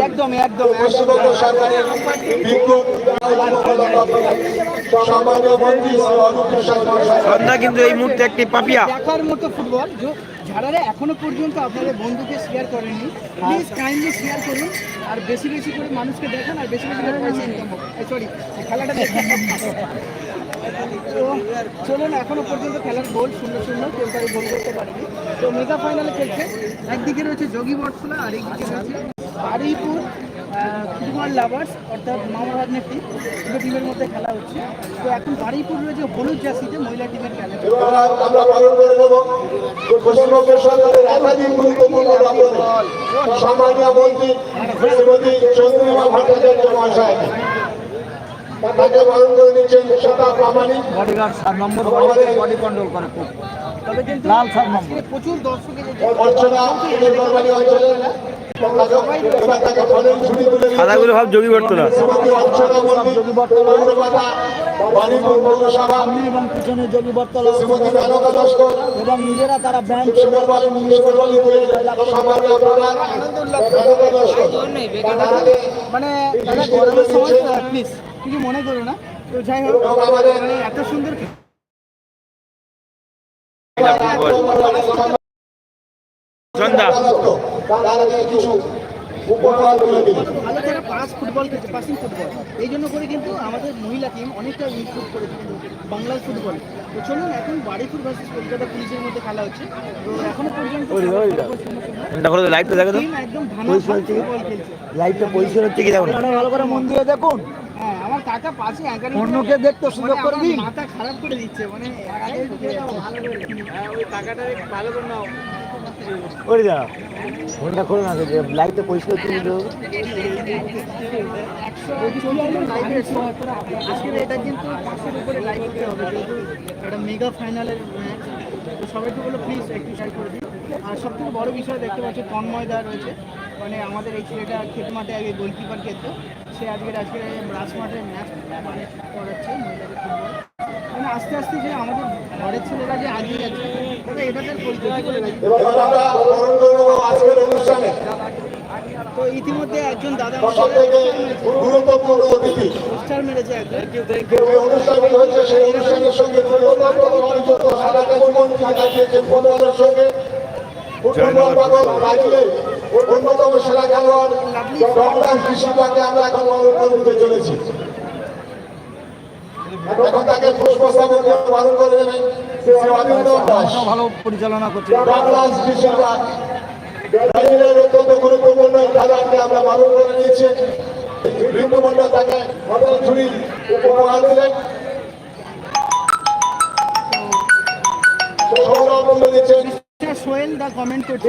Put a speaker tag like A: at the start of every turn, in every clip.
A: একদম একদম
B: পশ্চিমবঙ্গ সরকারের
C: সন্ধ্যা কিন্তু এই মুহূর্তে একটি পাপিয়া।
A: দেখার মতো ফুটবল যারা এখনও পর্যন্ত আপনাদের বন্ধুকে শেয়ার করেনি প্লিজ কাইন্ডলি শেয়ার করুন আর বেশি বেশি করে মানুষকে দেখান আর বেশি বেশি করে সরি খেলাটা দেখুন। চলুন এখনও পর্যন্ত খেলার গোল শূন্য শূন্য কেউ তাই গোল করতে পারেনি। তো মেগা ফাইনালে খেলছে। একদিকে রয়েছে যোগী বটসলা আর একদিকে রয়েছে বারুইপুর ফুটবল লাভার্স অর্থাৎ মামাভাগ্নের টিম দুটো টিমের মধ্যে খেলা হচ্ছে। তো এখন বারুইপুর রয়েছে হলুদ জার্সিতে মহিলা টিমের খেলা
B: আমরা পালন করে নেব পশ্চিমবঙ্গ সরকারের একাধিক গুরুত্বপূর্ণ সম্মানীয় মন্ত্রী শ্রীমতী চন্দ্রিমা ভট্টাচার্য মহাশয়। তাকে পালন করে নিচ্ছেন শতাব প্রামাণিক।
C: বডিগার্ড সাত নম্বর বডি কন্ট্রোল করে খুব।
A: তবে কিন্তু
C: লাল সাত নম্বর।
A: প্রচুর দর্শকের
B: অর্চনা নির্বাচনী অঞ্চলে
C: যোগী এবং পিছনে যোগী বর্তলা
B: শ্রীমতী মেনকা লস্কর।
C: এবং নিজেরা তারা ব্যাংক
A: মানে কিছু মনে করো না। তো যাই হোক মানে এত সুন্দর
C: সন্ধ্যা।
B: তার আগে কিছু উপহার তুলে দিন
A: ভালো যারা পাস ফুটবল খেলছে পাসিং ফুটবল। এই জন্য করে কিন্তু আমাদের মহিলা টিম অনেকটা ইমপ্রুভ করেছে বাংলার ফুটবল। তো চলুন এখন বাড়িপুর ভার্সেস কলকাতা পুলিশের মধ্যে খেলা হচ্ছে। তো এখনও পর্যন্ত
C: লাইটটা দেখো তো।
A: একদম ভালো
C: পরিষ্কার হচ্ছে কি?
A: ফুটবল খেলছে।
C: লাইটটা পরিষ্কার হচ্ছে কি দেখুন ভালো করে মন দিয়ে দেখুন।
A: কাকা পাশে অ্যাঙ্কারিং
C: অন্যকে দেখতে সুযোগ করে দিন।
A: মাথা খারাপ করে দিচ্ছে মানে হ্যাঁ, ওই কাকাটা ভালো করে নাও।
C: ফোনটা না পরিষ্কার
A: আজকের এটা কিন্তু পাঁচশোর উপরে লাইভ দিতে হবে যেহেতু মেগা ফাইনালের ম্যাচ তো সবাইকে বলো প্লিজ একটু শেয়ার করে দিন। আর সব থেকে বড় বিষয় দেখতে পাচ্ছি তন্ময় দা রয়েছে। মানে আমাদের এই ছেলেটা খেত মাঠে আগে গোলকিপার খেলতো। সে আজকের আজকে ব্রাস মাঠে ম্যাচ মানে করাচ্ছে মহিলাদের ফুটবল। মানে আস্তে আস্তে যে আমাদের ঘরের ছেলেরা যে আগিয়ে যাচ্ছে তবে এটা তার পরিচয় করে রাখি।
B: এবার আমরা পালন করে নেব আজকের অনুষ্ঠানে
A: তো ইতিমধ্যে একজন দাদা
B: সব থেকে গুরুত্বপূর্ণ অতিথি।
A: পোস্টার মেরেছে একজন।
B: হচ্ছে সঙ্গে আমরা এখন করে চলেছি। এখন তাকে পুষ্পস্তবক পালন করে শ্রী
C: ভালো পরিচালনা করছে।
B: ডগলাস কৃষিকাক ব্রাজিলের অত্যন্ত গুরুত্বপূর্ণ খেলোয়াড়কে আমরা পালন করে নিচ্ছি বিন্দু মন্ডল তাকে ছুরি উপহার দিলেন।
A: সোহেল দা কমেন্ট করছে।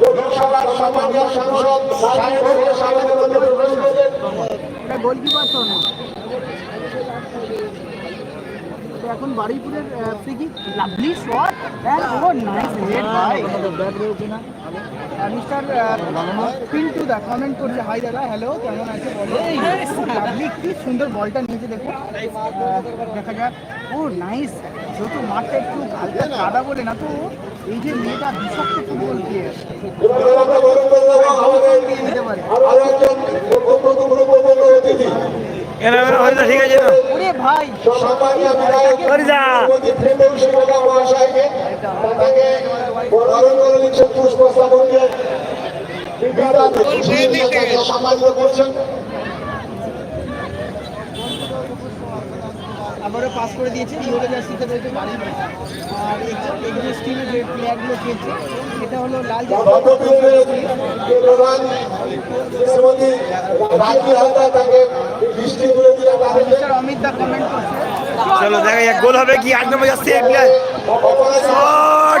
B: লোকসভার সম্মানীয় সাংসদ মধ্যে প্রবেশ করছেন
A: গোলকিপার এখন বারুইপুরের free kick lovely shot and O nice head
C: ব্যাট
A: মিস্টার পিন্টু দা কমেন্ট করছে হাই দাদা হ্যালো কেমন আছে লাভলি কি সুন্দর বলটা নিয়েছে, দেখো। দেখা যাক। ও নাইস যেহেতু মাঠটা একটু হালকা কাদা বলে না তো, এই যে মেয়েটা বিষাক্ত ফুটবল
B: আমাদের
A: নিতে পারে
C: ঠিক আছে না
A: আবারও পাস করে দিয়েছে ইউরোপের জার্সিতে রয়েছে বাড়ি। স্টিমের যে প্লেয়ারগুলো খেলছে এটা হলো লাল অমিত দা কমেন্ট করছে।
C: চলো দেখা যাক গোল হবে কি? আট নম্বর যাচ্ছে এই প্লেয়ার। শট!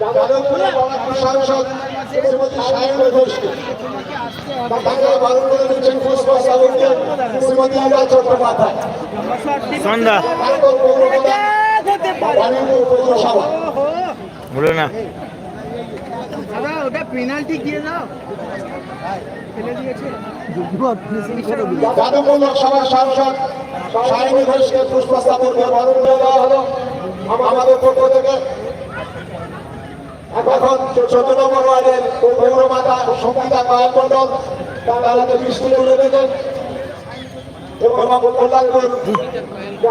B: যাদবপুরের বড় সাংসদ শ্রীমতী সায়ন ঘোষকে তাকে বারণ করে দিচ্ছেন পুষ্পা সাগরকে শ্রীমতী ইরা চট্টোপাধ্যায়।
C: সন্ধ্যা।
B: তারপর পৌরপ্রধান বাণীপুর পৌরসভা।
C: বলো না।
A: দাদা ওটা পেনাল্টি দিয়ে দাও।
B: যাদবপুর লোকসভার সাংসদ সায়নী ঘোষকে পুষ্পস্থাপনকে বারণ করে দেওয়া হলো। আমাদের পক্ষ থেকে এখন চোদ্দ নম্বর ওয়ার্ডের পৌরমাতা সঙ্গীতা কয়েক মন্ডল তারা বৃষ্টি তুলে দেবেন এবং কল্যাণপুর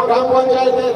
B: গ্রাম পঞ্চায়েতের